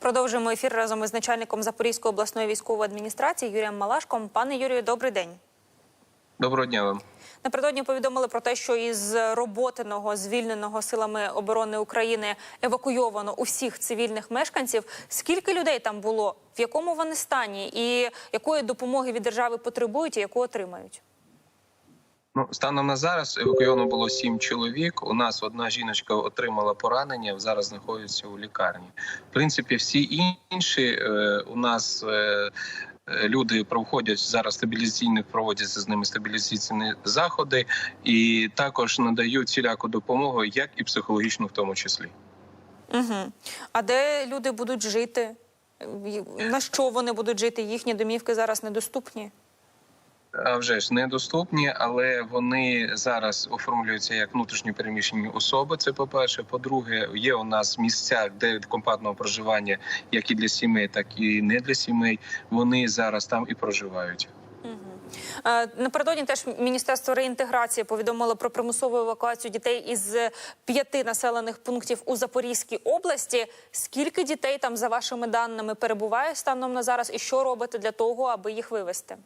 Продовжуємо ефір разом із начальником Запорізької обласної військової адміністрації Юрієм Малашком. Пане Юрію, добрий день. Доброго дня вам. Напередодні повідомили про те, що із роботиного звільненого силами оборони України евакуйовано усіх цивільних мешканців. Скільки людей там було, в якому вони стані, і якої допомоги від держави потребують, і яку отримають? Ну, станом на зараз евакуйовано було сім чоловік. У нас одна жіночка отримала поранення, зараз знаходиться у лікарні. В принципі, всі інші е, у нас. Е, е, Люди проходять зараз стабілізаційних, проводяться з ними стабілізаційні заходи, і також надають всіляку допомогу, як і психологічну, в тому числі. Угу. А де люди будуть жити? На що вони будуть жити? Їхні домівки зараз недоступні? Вже ж недоступні, але вони зараз оформлюються як внутрішньо переміщені особи. Це по перше. По-друге, є у нас місця, де компактного проживання, як і для сімей, так і не для сімей. Вони зараз там і проживають. Напередодні теж Міністерство реінтеграції повідомило про примусову евакуацію дітей із п'яти населених пунктів у Запорізькій області. Скільки дітей там, за вашими даними, перебуває станом на зараз, і що робите для того, аби їх вивезти?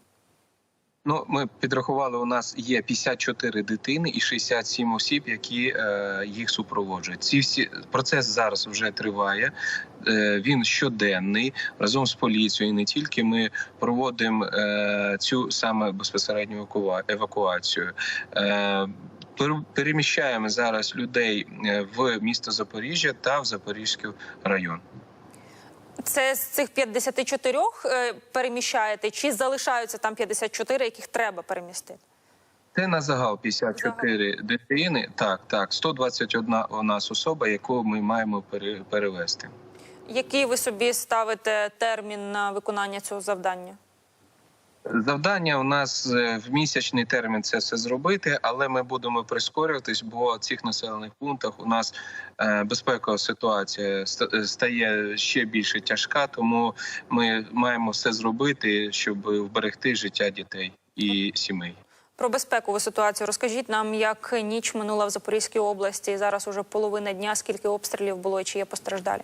Ну, ми підрахували. У нас є 54 дитини і 67 осіб, які е, їх супроводжують. Ці всі процес зараз вже триває. Е, він щоденний разом з поліцією. і Не тільки ми проводимо е, цю саме безпосередню евакуацію. Е, Переміщаємо зараз людей е, в місто Запоріжжя та в Запорізький район. Це з цих 54 е, переміщаєте, чи залишаються там 54, яких треба перемістити? Це на загал 54 дитини. Так, так, 121 у нас особа, яку ми маємо перевести. Який ви собі ставите термін на виконання цього завдання? Завдання у нас е, в місячний термін це все зробити, але ми будемо прискорюватись, бо в цих населених пунктах у нас е, безпекова ситуація е, стає ще більше тяжка, тому ми маємо все зробити, щоб вберегти життя дітей і сімей. Про безпекову ситуацію розкажіть нам, як ніч минула в Запорізькій області. Зараз уже половина дня. Скільки обстрілів було чи є постраждалі?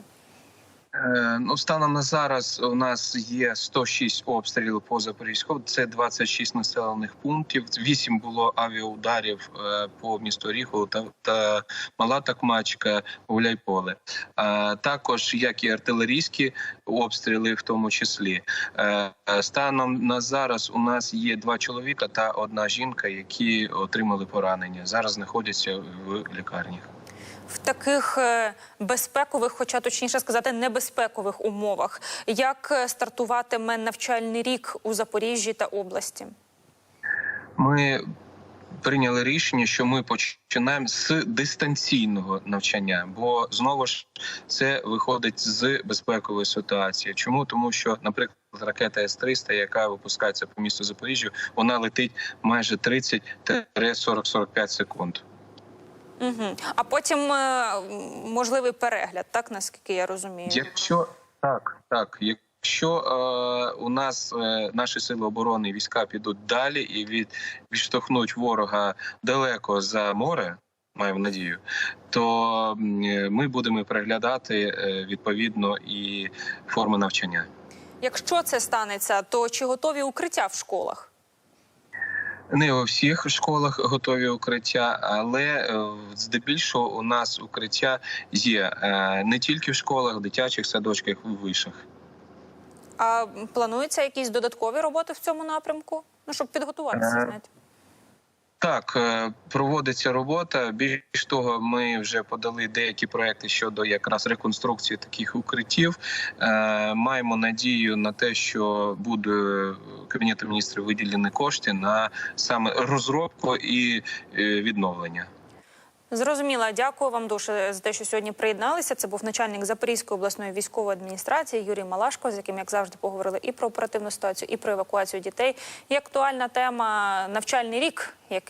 Е, Ну, станом на зараз у нас є 106 обстрілів по Запорізьку. Це 26 населених пунктів. 8 було авіаударів е, по місту Ріху та, та Мала Такмачка, Гуляйполе. Е, Також як і артилерійські обстріли, в тому числі. Станом на зараз у нас є два чоловіка та одна жінка, які отримали поранення. Зараз знаходяться в лікарнях. В таких е, безпекових, хоча точніше сказати, небезпекових умовах, як е, стартуватиме навчальний рік у Запоріжжі та області? Ми прийняли рішення, що ми починаємо з дистанційного навчання, бо знову ж це виходить з безпекової ситуації. Чому тому, що, наприклад, ракета С-300, яка випускається по місту Запоріжжя, вона летить майже 30-40-45 секунд. Угу. А потім е, можливий перегляд, так наскільки я розумію? Якщо так, так, якщо е, у нас е, наші сили оборони і війська підуть далі і від відштовхнуть ворога далеко за море. Маємо надію, то е, ми будемо переглядати е, відповідно і форми навчання. Якщо це станеться, то чи готові укриття в школах? Не у всіх школах готові укриття, але е, здебільшого у нас укриття є е, не тільки в школах, дитячих садочках, в вишах. А плануються якісь додаткові роботи в цьому напрямку? Ну щоб підготуватися, Е, знаєте. Так, е, проводиться робота. Більш того, ми вже подали деякі проекти щодо якраз реконструкції таких укриттів. Е, Маємо надію на те, що буде кабінету міністрів виділені кошти на саме розробку і е, відновлення. Зрозуміла, дякую вам дуже за те, що сьогодні приєдналися. Це був начальник Запорізької обласної військової адміністрації Юрій Малашко, з яким, як завжди, поговорили і про оперативну ситуацію, і про евакуацію дітей. І актуальна тема навчальний рік, який